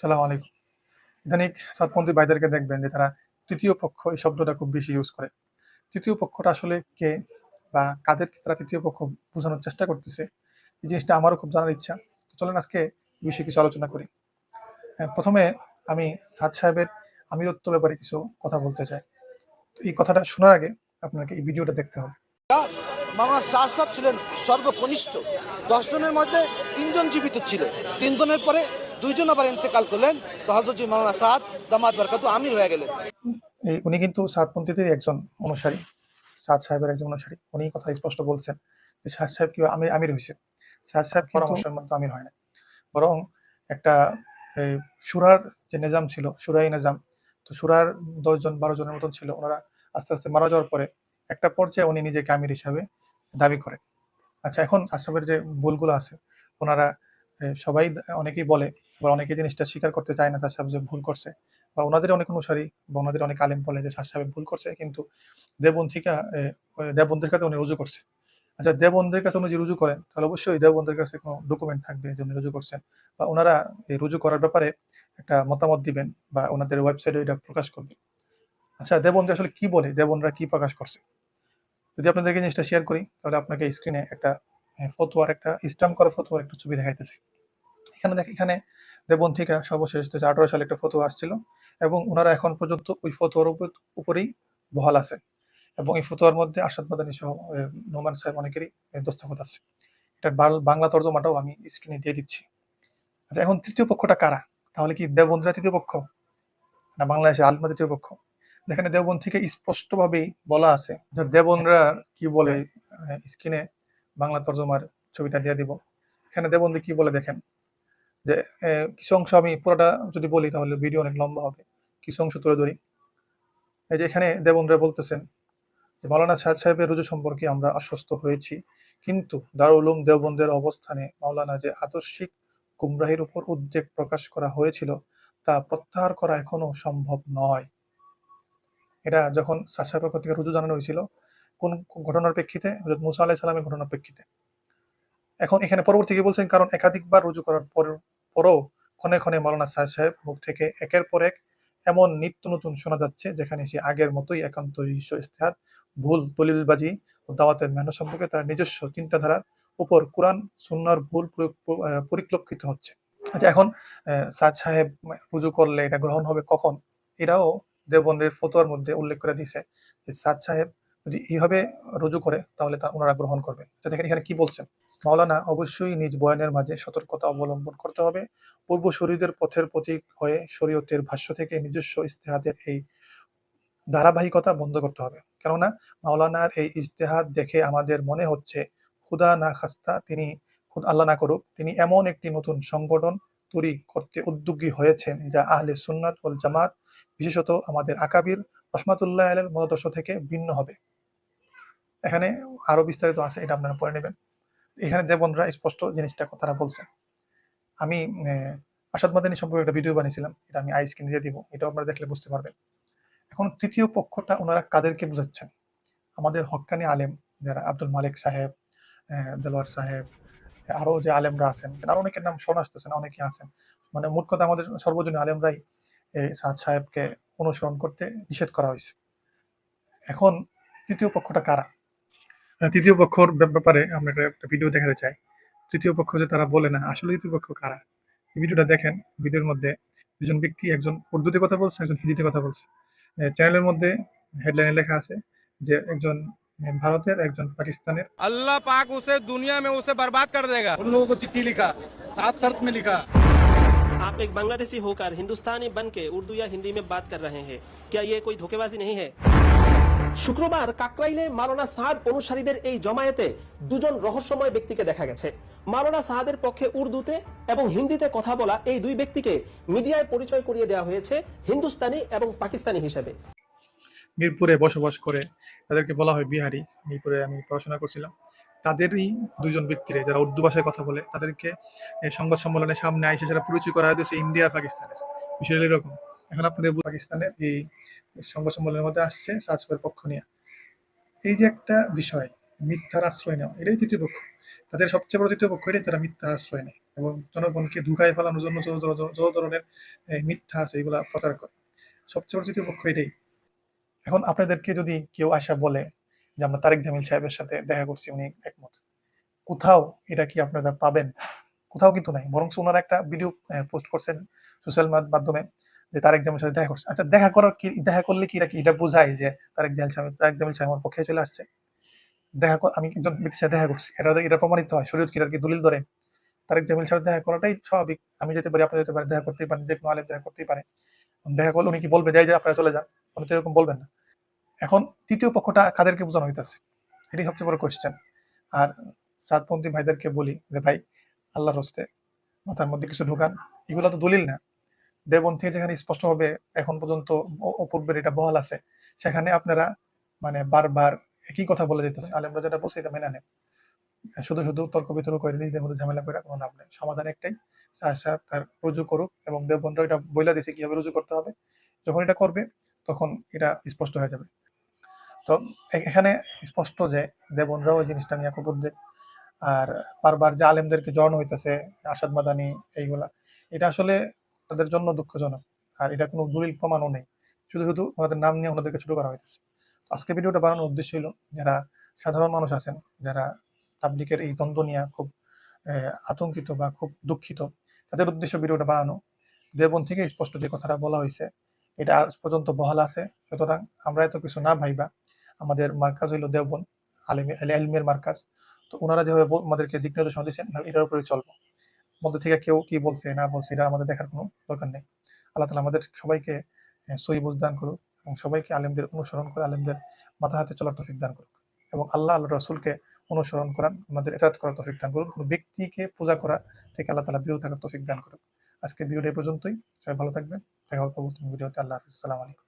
সালাম আলাইকুম। ইদানিক সাতপন্থী ভাইদেরকে দেখবেন যে তারা তৃতীয় পক্ষ এই শব্দটা খুব বেশি ইউজ করে। তৃতীয় পক্ষটা আসলে কে বা কাদেরকে তারা তৃতীয় পক্ষ বোঝানোর চেষ্টা করতেছে, এই জিনিসটা আমারও খুব জানার ইচ্ছা। তো চলেন আজকে বিষয়ে কিছু আলোচনা করি। প্রথমে আমি সাদ সাহেবের আমিরত্ব ব্যাপারে কিছু কথা বলতে চাই। তো এই কথাটা শোনার আগে আপনাকে এই ভিডিওটা দেখতে হবে। মাওলানা সাদ সাহেব ছিলেন সর্বকনিষ্ঠ। দশ জনের মধ্যে তিনজন জীবিত ছিল তিনজনের পরে দুইজন আবার ইন্তেকাল করলেন। তো হজরত মাওলানা সাদ দামাত বরকাতু আমির হয়ে গেলেন। এই উনি কিন্তু সাতপন্থীদের একজন অনুসারী সাদ সাহেবের একজন অনুসারী। উনি কথা স্পষ্ট বলছেন যে সাদ সাহেব কি আমির আমির হয়েছে সাদ সাহেব পরামর্শের মধ্যে আমির হয় না বরং একটা এই সুরার যে নিজাম ছিল সুরাই নিজাম তো সুরার দশজন বারো জনের মতন ছিল। ওনারা আস্তে আস্তে মারা যাওয়ার পরে একটা পর্যায়ে উনি নিজেকে আমির হিসাবে দাবি করেন। আচ্ছা এখন সাদ সাহেবের যে ভুলগুলো আছে ওনারা সবাই অনেকেই বলে বা অনেকে জিনিসটা স্বীকার করতে চায় না সাদ সাহেব যে ভুল করছে। বা ওনাদের অনেক অনুসারী বা ওনাদের অনেক আলেম বলে যে সাদ সাহেব ভুল করছে, কিন্তু দেববন্ধিকা দেববন্ধের কাছে উনি রুজু করছে। আচ্ছা দেববন্ধের কাছে উনি যদি রুজু করেন, তাহলে অবশ্যই দেববন্ধের কাছে কোনো ডকুমেন্ট থাকবে যে উনি রুজু করছেন। বা ওনারা এই রুজু করার ব্যাপারে একটা মতামত দিবেন বা ওনাদের ওয়েবসাইটে এটা প্রকাশ করবে আচ্ছা দেববন্ধু আসলে কি বলে? দেবনরা কি প্রকাশ করছে? যদি আপনাদেরকে জিনিসটা শেয়ার করি, তাহলে আপনাকে স্ক্রিনে একটা ফতোয়ার একটা স্টাম্প করা ফতোয়ার একটা ছবি দেখাইতেছি। এখানে দেখ, এখানে দেবন সর্বশেষ দু হাজার আঠারো সালে একটা ফতোয়া আসছিল এবং ওনারা এখন পর্যন্ত ওই ফতোয়ার উপরেই বহাল আছে এবং এই ফতোয়ার মধ্যে আরশাদ মাদানী সহ নোমান সাহেব অনেকেরই দস্তখত আছে এটার বাংলা তর্জমাটাও আমি স্ক্রিনে দিয়ে দিচ্ছি। আচ্ছা এখন তৃতীয় পক্ষটা কারা? তাহলে কি দেববন্ধুরা তৃতীয় পক্ষ? না, বাংলাদেশের আলমা তৃতীয় পক্ষ? যেখানে দেববন্ধ থেকে স্পষ্টভাবেই বলা আছে যে দেবনরা কি বলে স্ক্রিনে বাংলা তর্জমার ছবিটা দিয়ে দিব। এখানে দেববন্ধু কি বলে দেখেন? যে কিছু অংশ আমি পুরোটা যদি বলি তাহলে ভিডিও অনেক লম্বা হবে। কিছু অংশ তুলে ধরি। এই যে এখানে দেবনরা বলতেছেন যে, মাওলানা সাহেব সাহেবের রুজু সম্পর্কে আমরা আশ্বস্ত হয়েছি। কিন্তু দারুল উলুম দেওবন্দের অবস্থানে মাওলানা যে আদর্শিক গুমরাহির উপর উদ্বেগ প্রকাশ করা হয়েছিল, তা প্রত্যাহার করা এখনও সম্ভব নয়। এটা যখন পক্ষ থেকে রুজু জানানো হয়েছিল, কোন ঘটনার প্রেক্ষিতে? মুসা সালামের ঘটনার প্রেক্ষিতে। এখন এখানে পরবর্তী কি বলছেন? কারণ একাধিকবার রুজু করার পর পরও ক্ষণে ক্ষণে মাওলানা সাহেব সাহেব মুখ থেকে একের পর এক এমন নিত্য নতুন শোনা যাচ্ছে, যেখানে সে আগের মতোই একান্ত ইস্তেহার, ভুল দলিলবাজি ও দাওয়াতের মেহনত সম্পর্কে তার নিজস্ব চিন্তাধারার উপর কোরআন সুন্নার ভুল পরিলক্ষিত হচ্ছে। আচ্ছা এখন সাদ সাহেব রুজু করলে এটা গ্রহণ হবে কখন? এটাও দেববন্ধের ফতোয়ার মধ্যে উল্লেখ করে দিয়েছে যে সাদ সাহেব যদি এইভাবে রুজু করে, তাহলে তা ওনারা গ্রহণ করবে দেখেন এখানে কি বলছেন? মাওলানা অবশ্যই নিজ বয়ানের মাঝে সতর্কতা অবলম্বন করতে হবে। পূর্বসূরীদের পথের প্রতীক হয়ে শরীয়তের ভাষ্য থেকে নিজস্ব ইস্তেহাদের এই ধারাবাহিকতা বন্ধ করতে হবে। কেননা মাওলানার এই ইজতেহাদ দেখে আমাদের মনে হচ্ছে, খুদা না খাস্তা, তিনি খুদ, আল্লাহ না করুক, তিনি এমন একটি নতুন সংগঠন তৈরি করতে উদ্যোগী হয়েছেন যা আহলে সুন্নাত ওয়াল জামাত, বিশেষত আমাদের আকাবির রহমাতুল্লাহ আলের মতাদর্শ থেকে ভিন্ন হবে। এখানে আরও বিস্তারিত আছে, এটা আপনারা পড়ে নেবেন। এখানে দেবনরা স্পষ্ট জিনিসটা তারা বলছেন আমি আসাদ মাদানী সম্পর্কে একটা ভিডিও বানিয়েছিলাম। এটা আমি আই স্ক্রিনে দিয়ে দিব এটা আপনারা দেখলে বুঝতে পারবেন। এখন তৃতীয় পক্ষটা ওনারা কাদেরকে বোঝাচ্ছেন? আমাদের হক্কানি আলেম, যারা আব্দুল মালিক সাহেব দেলোয়ার সাহেব আরও যে আলেমরা আছেন আরও অনেকের নাম শোনা আসতেছেন অনেকে আছেন। মানে মোট কথা আমাদের সর্বজনীন আলেমরাই এই সাদ সাহেবকে অনুসরণ করতে নিষেধ করা হয়েছে। এখন তৃতীয় পক্ষটা কারা? তৃতীয় পক্ষর ব্যাপ- ব্যাপারে আমরা একটা- একটা ভিডিও দেখাতে চাই তৃতীয় পক্ষ যে তারা বলে না আসলে তৃতীয় পক্ষ কারা এই ভিডিওটা দেখেন ভিডিওর মধ্যে দুজন ব্যক্তি একজন উর্দুতে কথা বলছে একজন হিন্দিতে কথা বলছে চ্যানেলের মধ্যে হেডলাইনে লেখা আছে যে একজন আহ, ভারতের একজন পাকিস্তানের अल्लाह पाक उसे दुनिया में उसे बर्बाद कर देगा उन लोगों को चिट्ठी लिखा सात शर्त में लिखा आप एक बांग्लादेशी होकर हिंदुस्तानी बन के उर्दू या हिंदी में बात कर रहे हैं क्या ये कोई धोखेबाजी नहीं है শুক্রবার কাকরাইলে মাওলানা সাদ অনুসারীদের এই জমায়েতে দুজন রহস্যময় ব্যক্তিকে দেখা গেছে। মাওলানা সাহাদের পক্ষে উর্দুতে এবং হিন্দিতে কথা বলা এই দুই ব্যক্তিকে মিডিয়ায় পরিচয় করিয়ে দেওয়া হয়েছে হিন্দুস্তানি এবং পাকিস্তানি হিসেবে। মিরপুরে বসবাস করে, তাদেরকে বলা হয় বিহারি। মিরপুরে আমি পড়াশোনা করছিলাম। তাদেরই দুজন ব্যক্তিরে, যারা উর্দু ভাষায় কথা বলে, তাদেরকে সংবাদ সম্মেলনের সামনে আইসে যারা পরিচয় করা হয়েছে ইন্ডিয়া আর পাকিস্তানের। বিষয়টা এরকম। এখন আপনাদের পাকিস্তানের এই সংবাদ সম্মেলনের মধ্যে আসছে সাজপের পক্ষ নিয়ে। এই যে একটা বিষয়, মিথ্যার আশ্রয় নেওয়া, এটাই তৃতীয় পক্ষ। তাদের সবচেয়ে বড় তৃতীয় পক্ষ এটাই, তারা মিথ্যার আশ্রয় নেয় এবং জনগণকে ধুকায় ফেলানোর জন্য যত ধরনের মিথ্যা আছে, এগুলা প্রচার করে। সবচেয়ে বড় তৃতীয় পক্ষ এটাই। এখন আপনাদেরকে যদি কেউ আসা বলে যে আমরা তারেক জামিল সাহেবের সাথে দেখা করছি, উনি একমত। কোথাও এটা কি আপনারা পাবেন? কোথাও কিন্তু নাই। বরং ওনারা একটা ভিডিও পোস্ট করছেন সোশ্যাল মাধ্যমে। যে তারেক জামিল সাহেব দেখা করছে। আচ্ছা দেখা করার কি, দেখা করলে কি এটা কি, এটা বোঝায় যে তারেক জামিল সাহেব তারেক জামিল সাহেব আমার পক্ষে চলে আসছে? দেখা আমি একজন ব্যক্তির সাথে দেখা করছি। এটা এটা প্রমাণিত হয়। শরীয়ত কিরার কি দলিল ধরে তারেক জামিল সাহেব দেখা করাটাই স্বাভাবিক। আমি যেতে পারি আপনি যেতে পারেন, দেখা করতেই পারেন, যে আলেম দেখা করতেই পারে। দেখা করলে উনি কি বলবে? যাই যে আপনারা চলে যান। উনি তো এরকম বলবেন না। এখন তৃতীয় পক্ষটা কাদেরকে বোঝানো হইতেছে? এটাই সবচেয়ে বড় কোয়েশ্চেন আর সাতপন্থী ভাইদেরকে বলি যে, ভাই, আল্লাহর হস্তে মাথার মধ্যে কিছু ঢুকান। এগুলো তো দলিল না। দেবন থেকে যেখানে স্পষ্টভাবে এখন পর্যন্ত অপূর্বের এটা বহাল আছে, সেখানে আপনারা মানে বারবার একই কথা বলে যেতেছে। আলেমরা যেটা বলছে এটা মেনে নেন। শুধু শুধু তর্ক বিতর্ক করে নিজেদের মধ্যে ঝামেলা করে কোনো লাভ নেই। সমাধান একটাই সাহেব তার রুজু করুক এবং দেববন্ধ এটা বইলা দিছে কীভাবে রুজু করতে হবে। যখন এটা করবে, তখন এটা স্পষ্ট হয়ে যাবে। তো এখানে স্পষ্ট যে দেবনরাও ওই জিনিসটা নিয়ে উদ্বেগ আর বারবার যে আলেমদেরকে জড়ানো হইতেছে, আসাদ মাদানি, এইগুলা, এটা আসলে তাদের জন্য দুঃখজনক। আর এটা কোনো দলিল প্রমাণও নেই। শুধু শুধু ওনাদের নাম নিয়ে ওনাদেরকে ছোট করা হইতেছে। আজকে ভিডিওটা বানানোর উদ্দেশ্য হলো যারা সাধারণ মানুষ আছেন, যারা তাবলিকের এই দ্বন্দ্ব নিয়ে খুব আতঙ্কিত বা খুব দুঃখিত, তাদের উদ্দেশ্য ভিডিওটা বানানো। দেবন থেকে স্পষ্ট যে কথাটা বলা হয়েছে এটা আজ পর্যন্ত বহাল আছে। সুতরাং আমরা এত কিছু না ভাইবা। আমাদের মার্কাজ হইল দেবন, আলিম এলমের মার্কাজ। তো ওনারা যেভাবে আমাদেরকে দিক নির্দেশনা দিচ্ছেন এটার উপরে চলবো। মধ্যে থেকে কেউ কি বলছে, না বলছে, এটা আমাদের দেখার কোনো দরকার নেই। আল্লাহ তালা আমাদের সবাইকে সই বুঝদান করুক এবং সবাইকে আলেমদের অনুসরণ করে আলেমদের মাথা হাতে চলার তফিক দান করুক। এবং আল্লাহ আল্লাহ রসুলকে অনুসরণ করান আমাদের এতাত করার তফিক দান করুন কোনো ব্যক্তিকে পূজা করা থেকে আল্লাহ তালা বিরত থাকার তফিক দান করুক। আজকে ভিডিওটা পর্যন্তই। সবাই ভালো থাকবেন। দেখা হবে পরবর্তী ভিডিওতে। আল্লাহ হাফিজ। সালাম আলাইকুম।